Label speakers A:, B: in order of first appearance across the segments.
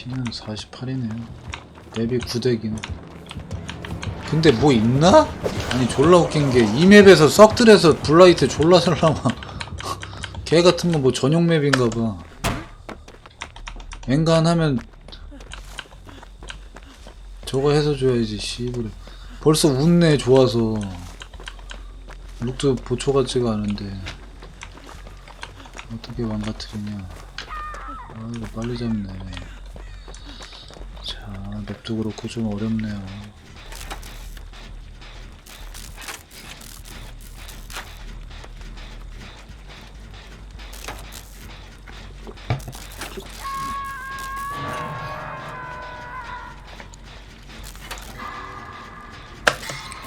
A: 키는 48이네요. 맵이 9대긴. 근데 뭐 있나? 아니 졸라 웃긴 게 이 맵에서 썩들에서 블라이트 졸라 잘 나와. 개 같은 건 뭐 전용 맵인가 봐. 엔간하면 저거 해서 줘야지 씨부래. 벌써 웃네 좋아서. 룩도 보초 같지가 않은데 어떻게 망가뜨리냐. 아 이거 빨리 잡네. 자 맵도 그렇고 좀 어렵네요.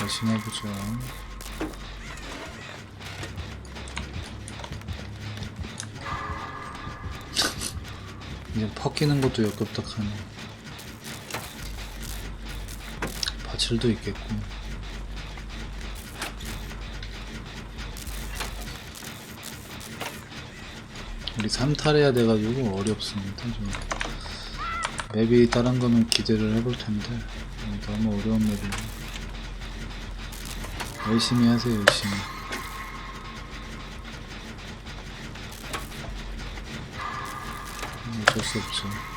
A: 열심히 해보죠. 이제 퍼끼는 것도 역겹닥하네. 바칠도 있겠고. 우리 3탈해야 돼가지고 어렵습니다. 좀. 맵이 다른 거면 기대를 해볼 텐데 어, 너무 어려운 맵이네. 열심히 하세요, 열심히. 음, 어쩔 수 없죠.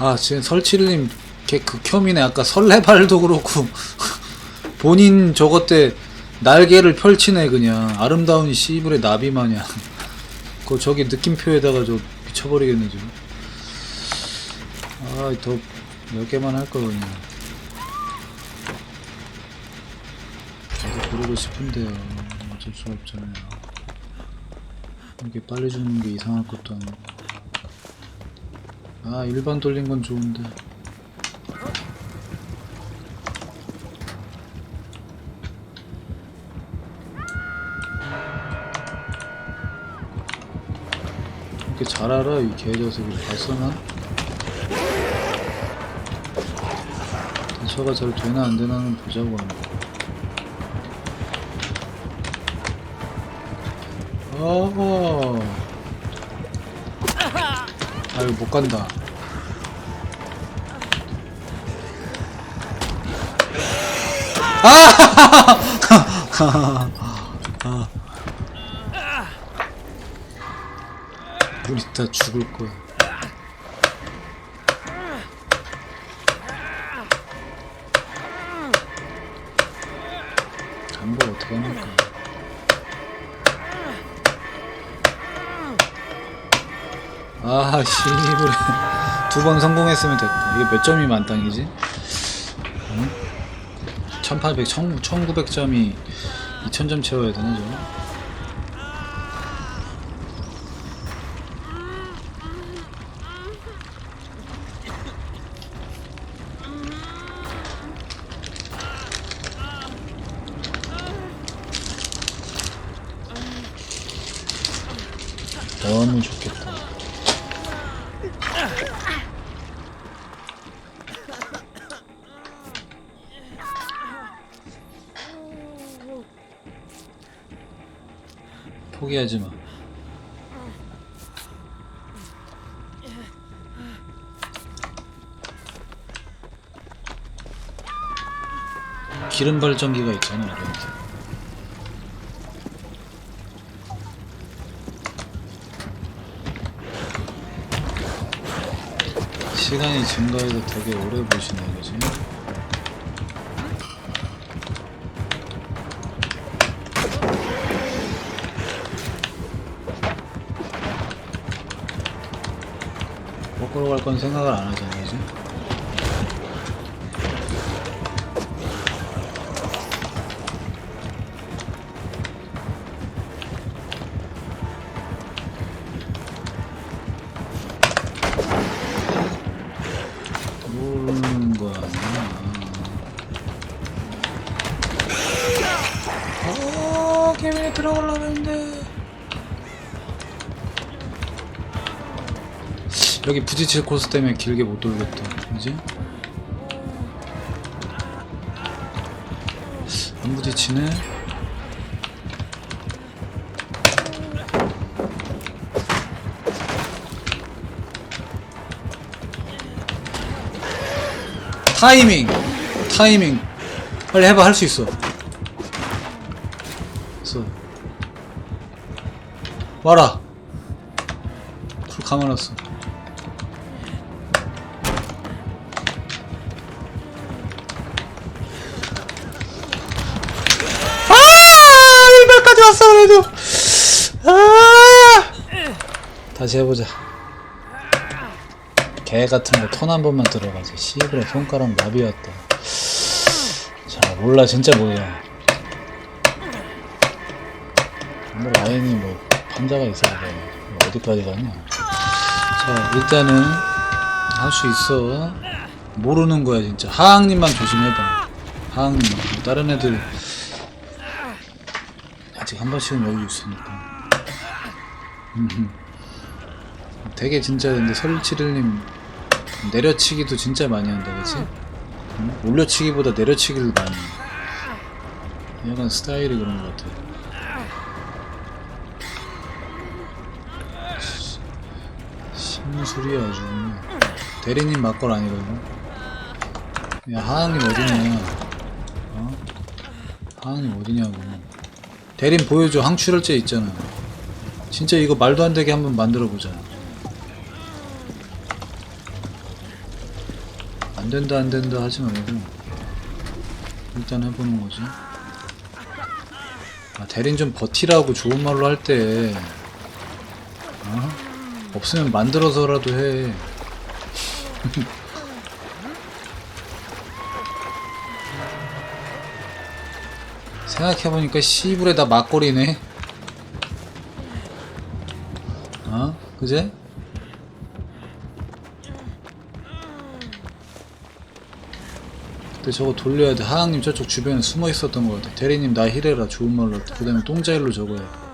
A: 아, 지금 설치르님 걔 극혐이네. 아까 설레발도 그렇고 본인 저것 때 날개를 펼치네 그냥 아름다운 씨불의 나비 마냥. 그 저기 느낌표에다가 저 미쳐버리겠네 지금. 아, 더 몇 개만 할걸 그냥. 저도 그러고 싶은데요. 어쩔 수 없잖아요. 이게 빨리 죽는 게 이상할 것도 아니고. 아, 일반 돌린 건 좋은데. 이렇게 잘 알아, 이 개자식이. 봤어, 나? 대처가 잘 되나 안 되나는 보자고 하는 거. 어허. 아유, 못 간다. 아! 우리 다 죽을 거야. 잠복 어떻게 합니까? 아, 씨부래. 두번 성공했으면 됐다. 이게 몇 점이 만땅이지? 응? 1800, 1900점이 2000점 채워야 되나, 저거? 너무 좋겠다. 포기하지 마. 기름 발전기가 있잖아, 이렇게. 시간이 증가해서 되게 오래 보시네, 그지? 거꾸로 갈 건 생각을 안 하잖아, 여기 부딪힐 코스 때문에 길게 못 돌겠다. 그지? 안 부딪히네. 타이밍! 타이밍! 빨리 해봐 할 수 있어. 있어. 와라. 불 감아놨어 왔어 그래도. 아! 다시 해보자. 개 같은 거톤한 번만 들어가지 씨부레 손가락 나비 왔다. 자 몰라 진짜 몰라. 뭐 라인이 뭐 판자가 있어야 돼. 어디까지 가냐? 자 일단은 할 수 있어. 모르는 거야 진짜. 하항님만 조심해봐. 하항님만 다른 애들 아직 한 번씩은 여유 있으니까. 되게 진짜 근데 설치를님 내려치기도 진짜 많이 한다 그치? 응? 올려치기보다 내려치기를 많이 해 약간 스타일이 그런 것 같아 심술이 아주 대리님 맞걸 아니거든 야 하항님 어디냐 어? 하항님 어디냐고 대린 보여줘. 항출혈제 있잖아. 진짜 이거 말도 안 되게 한번 만들어 보자. 안 된다 안 된다 하지 말고 일단 해보는 거지. 아 대린 좀 버티라고 좋은 말로 할때 어? 없으면 만들어서라도 해 생각해보니까 씨불에 다 막걸리네. 어? 그제? 근데 저거 돌려야 돼. 하항님 저쪽 주변에 숨어 있었던 것 같아. 대리님 나 힐해라. 좋은 말로 그 다음에 똥자일로 적어야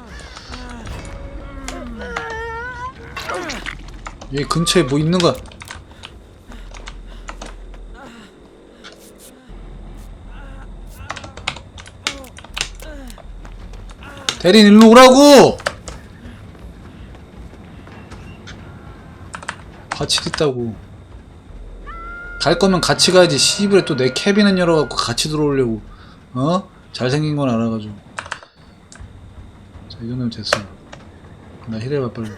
A: 여기 근처에 뭐 있는 거야 대린 일로 오라고! 같이 있다고. 갈 거면 같이 가야지. 시집에 또 내 캐비넷 열어갖고 같이 들어오려고. 어? 잘생긴 건 알아가지고. 자, 이 정도면 됐어. 나 힐해봐, 빨리.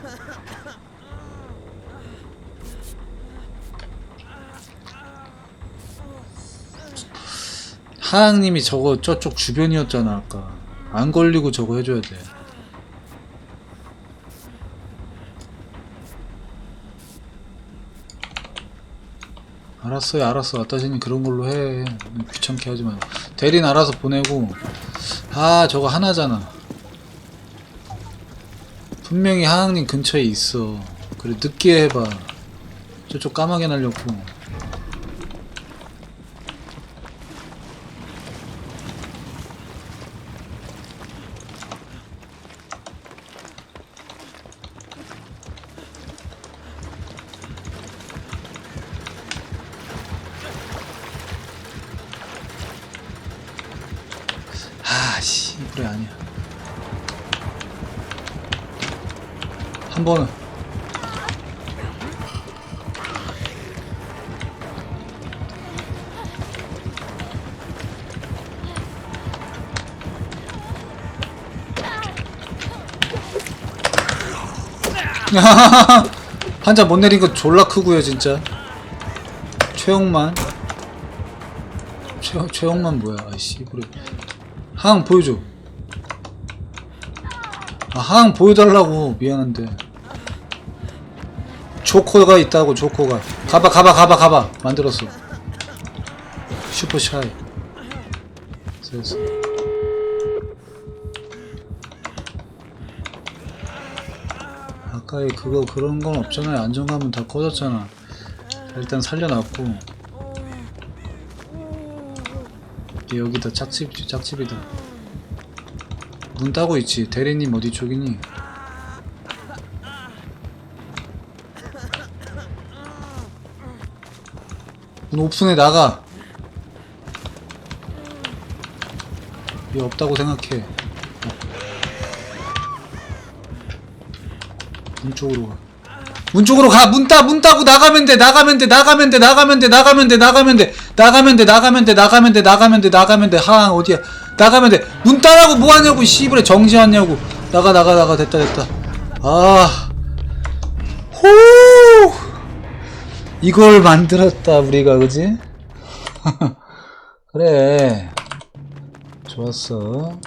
A: 하양님이 저거 저쪽 주변이었잖아, 아까. 안 걸리고 저거 해줘야 돼. 알았어요, 알았어. 아따지니 그런 걸로 해. 귀찮게 하지 마. 대린 알아서 보내고. 아, 저거 하나잖아. 분명히 하항님 근처에 있어. 그래, 늦게 해봐. 저쪽 까마게 날렸고. 그래, 아니야. 한 번은. 한자 못 내린 거 졸라 크구요 진짜 최영만 최, 최영만 뭐야 아이씨 그래 하항 보여줘 아 하항 보여달라고 미안한데. 조커가 있다고 조커가. 가봐 가봐 가봐 가봐. 만들었어. 슈퍼 샤이. 됐어. 아까의 그거 그런 건 없잖아요. 안정감은 다 꺼졌잖아. 일단 살려놨고. 여기다 짝집 짝집이다 문 따고 있지 대리님 어디 쪽이니 문 오픈해 나가 이 없다고 생각해. 문 쪽으로 가. 문 쪽으로 가. 문 따, 문 따고 나가면 돼. 나가면 돼. 나가면 돼. 나가면 돼. 나가면 돼. 나가면 돼. 나가면 돼. 나가면 돼. 나가면 돼. 나가면 돼. 나가면 돼. 하, 어디야? 나가면 돼. 문 따라고 뭐 하냐고. 씨부레 정지 왔냐고. 나가 나가 나가 됐다 됐다. 아. 호! 이걸 만들었다 우리가 그지? 그래. 좋았어.